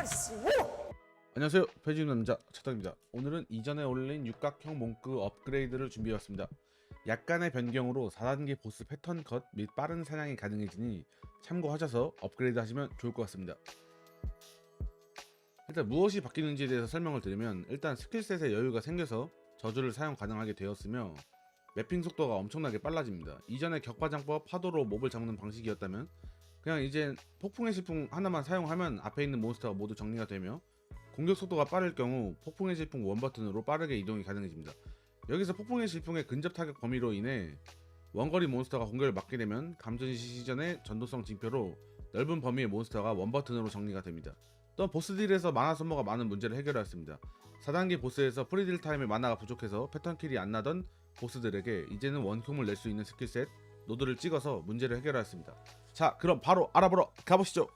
펄스 안녕하세요. 배지는 남자 차탁입니다. 오늘은 이전에 올린 육각형 몽크 업그레이드를 준비해왔습니다. 약간의 변경으로 4단계 보스 패턴 컷 및 빠른 사냥이 가능해지니 참고하셔서 업그레이드 하시면 좋을 것 같습니다. 일단 무엇이 바뀌는지에 대해서 설명을 드리면 일단 스킬셋에 여유가 생겨서 저주를 사용 가능하게 되었으며 맵핑 속도가 엄청나게 빨라집니다. 이전에 격파장법 파도로 몹을 잡는 방식이었다면 그냥 이제 폭풍의 실풍 하나만 사용하면 앞에 있는 몬스터가 모두 정리가 되며 공격 속도가 빠를 경우 폭풍의 질풍 원 버튼으로 빠르게 이동이 가능해집니다. 여기서 폭풍의 질풍의 근접 타격 범위로 인해 원거리 몬스터가 공격을 막게 되면 감전 시전의 전도성 징표로 넓은 범위의 몬스터가 원 버튼으로 정리가 됩니다. 또한 보스 딜에서 마나 소모가 많은 문제를 해결하였습니다. 4단계 보스에서 프리딜 타임에 마나가 부족해서 패턴 킬이 안 나던 보스들에게 이제는 원콤을 낼 수 있는 스킬셋 노드를 찍어서 문제를 해결하였습니다. 자 그럼 바로 알아보러 가보시죠.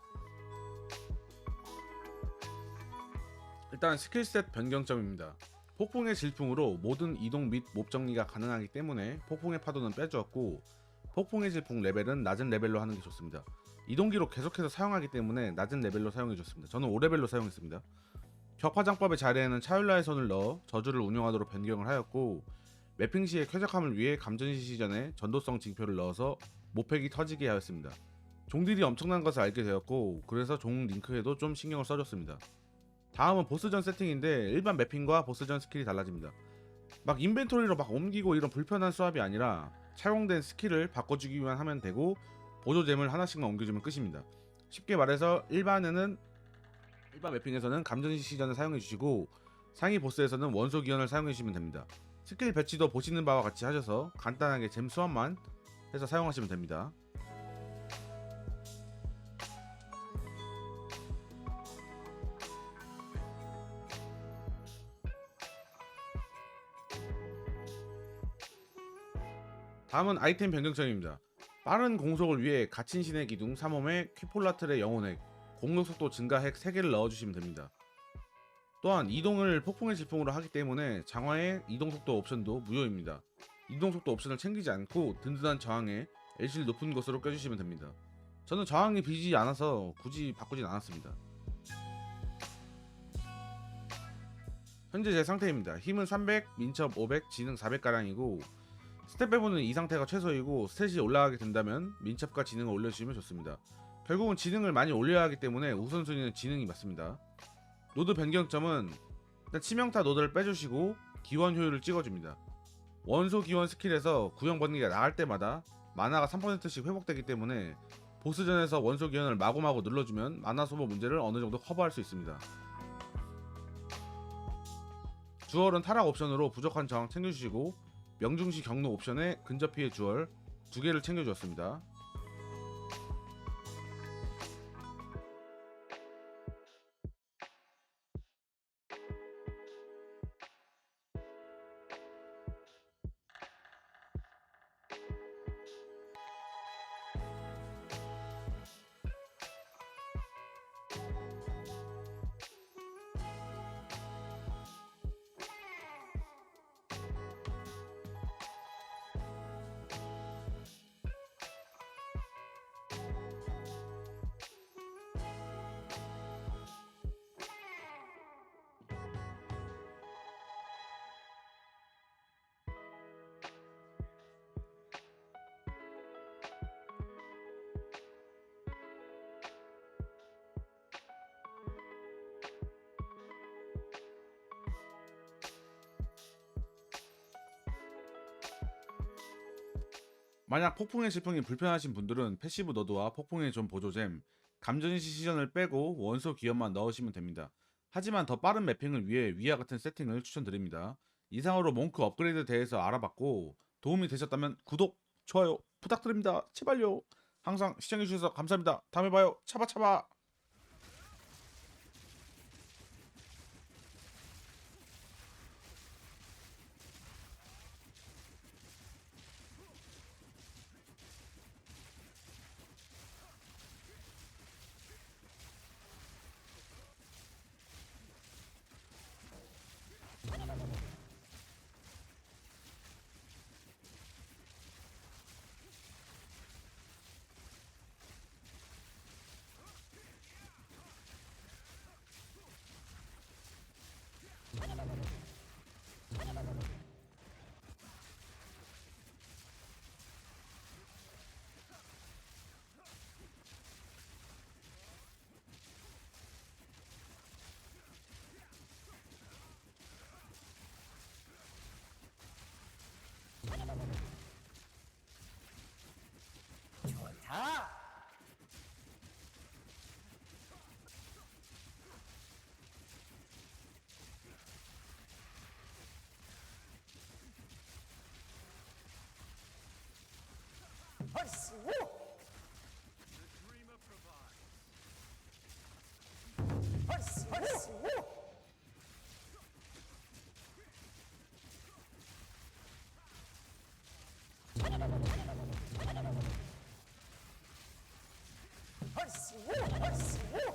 일단 스킬셋 변경점입니다. 폭풍의 질풍으로 모든 이동 및 몹 정리가 가능하기 때문에 폭풍의 파도는 빼주었고 폭풍의 질풍 레벨은 낮은 레벨로 하는 게 좋습니다. 이동기로 계속해서 사용하기 때문에 낮은 레벨로 사용해 줬습니다. 저는 5레벨로 사용했습니다. 격파장법의 자리에는 차율라의 손을 넣어 저주를 운영하도록 변경을 하였고 매핑 시의 쾌적함을 위해 감전 시전에 전도성 징표를 넣어서 모팩이 터지게 하였습니다. 종딜이 엄청난 것을 알게 되었고 그래서 종 링크에도 좀 신경을 써줬습니다. 다음은 보스전 세팅인데 일반 맵핑과 보스전 스킬이 달라집니다. 막 인벤토리로 막 옮기고 이런 불편한 수합이 아니라 차용된 스킬을 바꿔주기만 하면 되고 보조잼을 하나씩만 옮겨주면 끝입니다. 쉽게 말해서 일반에는 일반 맵핑에서는 감전 시전을 사용해 주시고 상위 보스에서는 원소 기원을 사용해 주시면 됩니다. 스킬 배치도 보시는 바와 같이 하셔서 간단하게 잼 수합만 해서 사용하시면 됩니다. 다음은 아이템 변경점입니다. 빠른 공속을 위해 갇힌 신의 기둥 3홈에 퀴폴라틀의 영혼액, 공격 속도 증가 핵 3개를 넣어주시면 됩니다. 또한 이동을 폭풍의 질풍으로 하기 때문에 장화의 이동 속도 옵션도 무효입니다. 이동 속도 옵션을 챙기지 않고 든든한 저항에 LC를 높은 곳으로 껴주시면 됩니다. 저는 저항이 비지 않아서 굳이 바꾸진 않았습니다. 현재 제 상태입니다. 힘은 300, 민첩 500, 지능 400가량이고 스탯 배분은 이 상태가 최소이고 스탯이 올라가게 된다면 민첩과 지능을 올려주시면 좋습니다. 결국은 지능을 많이 올려야 하기 때문에 우선순위는 지능이 맞습니다. 노드 변경점은 일단 치명타 노드를 빼주시고 기원 효율을 찍어줍니다. 원소 기원 스킬에서 구형 번개가 나갈 때마다 마나가 3%씩 회복되기 때문에 보스전에서 원소 기원을 마구마구 눌러주면 마나 소모 문제를 어느 정도 커버할 수 있습니다. 주얼은 타락 옵션으로 부족한 저항 챙겨주시고 명중시 경로 옵션에 근접 피해 주얼 두 개를 챙겨주었습니다. 만약 폭풍의 질풍이 불편하신 분들은 패시브 너드와 폭풍의 존 보조잼, 감전시 시전을 빼고 원소 기업만 넣으시면 됩니다. 하지만 더 빠른 매핑을 위해 위와 같은 세팅을 추천드립니다. 이상으로 몽크 업그레이드 대해서 알아봤고 도움이 되셨다면 구독, 좋아요 부탁드립니다. 제발요. 항상 시청해주셔서 감사합니다. 다음에 봐요. 차바차바. Woo! The dreamer provides. Huss, huss, woo! Huss, woo, huss, woo!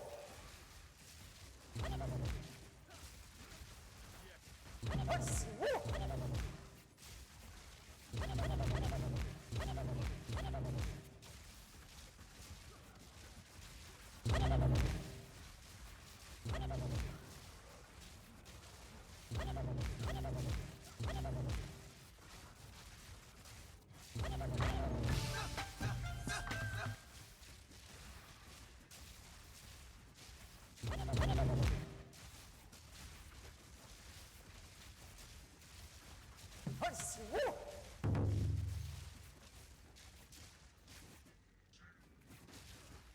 Huss, woo! God's will.